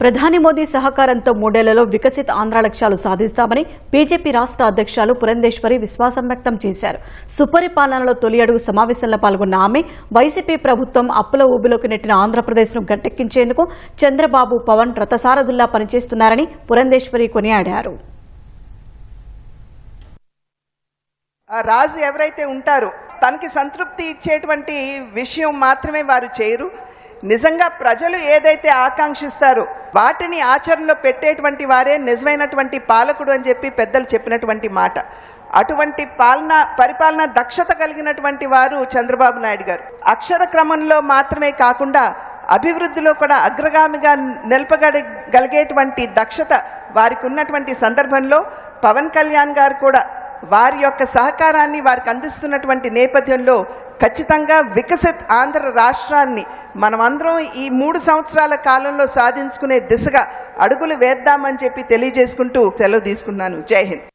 ప్రధాని మోదీ సహకారంతో మూడేళ్ళలో వికసిత్ ఆంధ్ర లక్ష్యాలు సాధిస్తామని బీజేపీ రాష్ట్ర అధ్యక్షులు పురంధేశ్వరి విశ్వాసం వ్యక్తం చేశారు. సుపరిపాలనలో తొలి అడుగు సమావేశంలో పాల్గొన్న ఆమె వైసీపీ ప్రభుత్వం అప్పుల ఊబిలోకి నెట్టిన ఆంధ్రప్రదేశ్ను గట్టెక్కించేందుకు చంద్రబాబు పవన్ రథసారథుల్లా పనిచేస్తున్నారని పురంధేశ్వరి కొనియాడారు. రాజు ఎవరైతే ఉంటారో తనకి సంతృప్తి ఇచ్చేటువంటి విషయం మాత్రమే వారు చేయరు. నిజంగా ప్రజలు ఏదైతే ఆకాంక్షిస్తారో వాటిని ఆచరణలో పెట్టేటువంటి వారే నిజమైనటువంటి పాలకుడు అని చెప్పి పెద్దలు చెప్పినటువంటి మాట. అటువంటి పాలన పరిపాలన దక్షత కలిగినటువంటి వారు చంద్రబాబు నాయుడు గారు. అక్షర క్రమంలో మాత్రమే కాకుండా అభివృద్ధిలో కూడా అగ్రగామిగా నిలపగలిగేటువంటి దక్షత వారికి ఉన్నటువంటి సందర్భంలో పవన్ కళ్యాణ్ గారు కూడా వారి యొక్క సహకారాన్ని వారికి అందిస్తున్నటువంటి నేపథ్యంలో ఖచ్చితంగా వికసిత్ ఆంధ్ర రాష్ట్రాన్ని మనమందరం ఈ మూడు సంవత్సరాల కాలంలో సాధించుకునే దిశగా అడుగులు వేద్దామని చెప్పి తెలియజేసుకుంటూ సెలవు తీసుకున్నాను. జై హింద్.